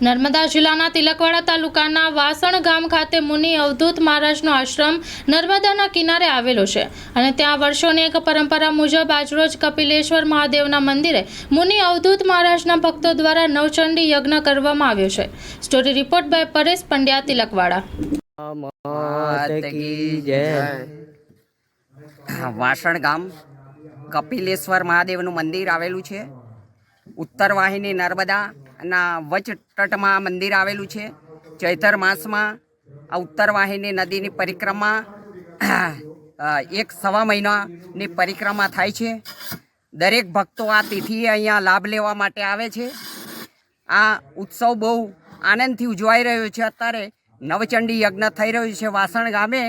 નર્મદા જિલ્લાના તિલકવાડા તાલુકાના વાસણ ગામ ખાતે મુનિ અવધૂત મહારાજનો આશ્રમ નર્મદાના કિનારે આવેલો છે અને ત્યાં વર્ષોની એક પરંપરા મુજબ આજરોજ કપિલેશ્વર મહાદેવના મંદિરે મુનિ અવધૂત મહારાજના ભક્તો દ્વારા નવચંડી યજ્ઞ કરવામાં આવ્યો છે. Story report by Paresh Pandya, Tilakwada. Vasan ગામ કપિલેશ્વર મહાદેવનું મંદિર આવેલું છે. ઉત્તર વાહિની નર્મદાના વચ તટમાં મંદિર આવેલું છે. ચૈતર માસમાં આ ઉત્તર વાહિની નદીની પરિક્રમા એક સવા મહિનાની પરિક્રમા થાય છે. દરેક ભક્તો આ તિથિએ અહીંયા લાભ લેવા માટે આવે છે. આ ઉત્સવ બહુ આનંદથી ઉજવાઈ રહ્યો છે. અત્યારે નવચંડી યજ્ઞ થઈ રહ્યું છે વાસણ ગામે.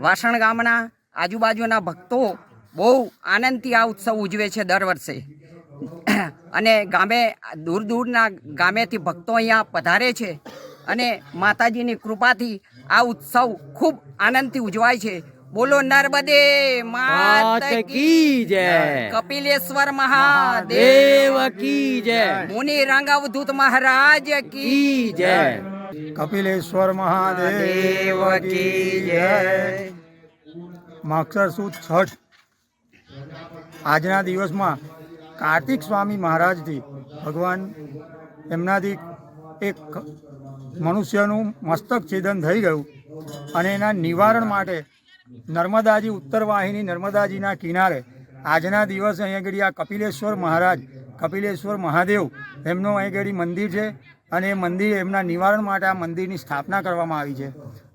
વાસણ ગામના આજુબાજુના ભક્તો બહુ આનંદથી આ ઉત્સવ ઉજવે છે દર વર્ષે. અને ગામે દૂર દૂરના ગામેથી ભક્તો અહીંયા પધારે છે અને માતાજીની કૃપાથી આ ઉત્સવ ખૂબ આનંદથી ઉજવાય છે. બોલો નર્મદે માત માત કી કી જય. કપિલેશ્વર મહાદેવ કી જય. મુનિ રંગાવધૂત મહારાજ કી જય. કપિલેશ્વર મહાદેવ દેવ કી જય. માક્ષર સુદ છઠ. આજના દિવસમાં કાર્તિક સ્વામી મહારાજથી ભગવાન એમનાથી એક મનુષ્યનું મસ્તક છેદન થઈ ગયું અને એના નિવારણ માટે નર્મદાજી ઉત્તર વાહિની નર્મદાજીના કિનારે આજના દિવસે અહીં આ કપિલેશ્વર મહારાજ, કપિલેશ્વર મહાદેવ એમનું અહીં આગળ મંદિર છે અને એ મંદિર એમના નિવારણ માટે આ મંદિરની સ્થાપના કરવામાં આવી છે.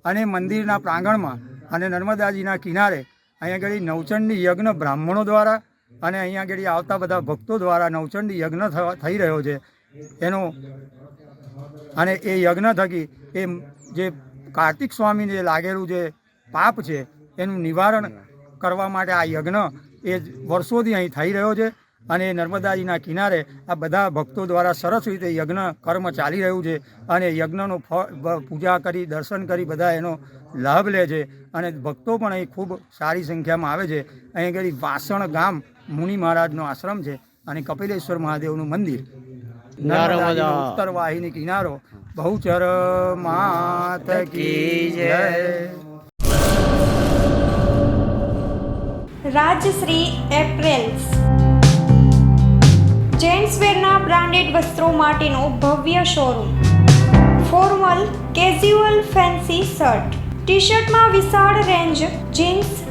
અને મંદિરના પ્રાંગણમાં અને નર્મદાજીના કિનારે અહીંયા આગળ નવચંડી યજ્ઞ બ્રાહ્મણો દ્વારા અને અહીંયા આગળ આવતા બધા ભક્તો દ્વારા નવચંડી યજ્ઞ થઈ રહ્યો છે. એનો અને એ યજ્ઞ થકી એ જે કાર્તિક સ્વામીને લાગેલું જે પાપ છે, એનું નિવારણ કરવા માટે આ યજ્ઞ એ વર્ષોથી અહીં થઈ રહ્યો છે અને નર્મદાજીના કિનારે આ બધા ભક્તો દ્વારા સરસ રીતે યજ્ઞ કર્મ ચાલી રહ્યું છે અને યજ્ઞનો પૂજા કરી, દર્શન કરી, બધા એનો લાભ લે છે અને ભક્તો પણ અહીં ખૂબ સારી સંખ્યામાં આવે છે. અહીં આગળ વાસણ ગામ મુનિ મહારાજનો આશ્રમ છે અને કપિલેશ્વર મહાદેવનું મંદિર. ઉત્તર વાહિની કિનારો. બહુચર માત કી જય. રાજશ્રી એપ્રેલ્સ. જેન્ટ્સવેરના બ્રાન્ડેડ વસ્ત્રો માટેનો ભવ્ય showroom. Formal casual fancy shirt. T શર્ટમાં વિશાળ રેન્જ જીન્સ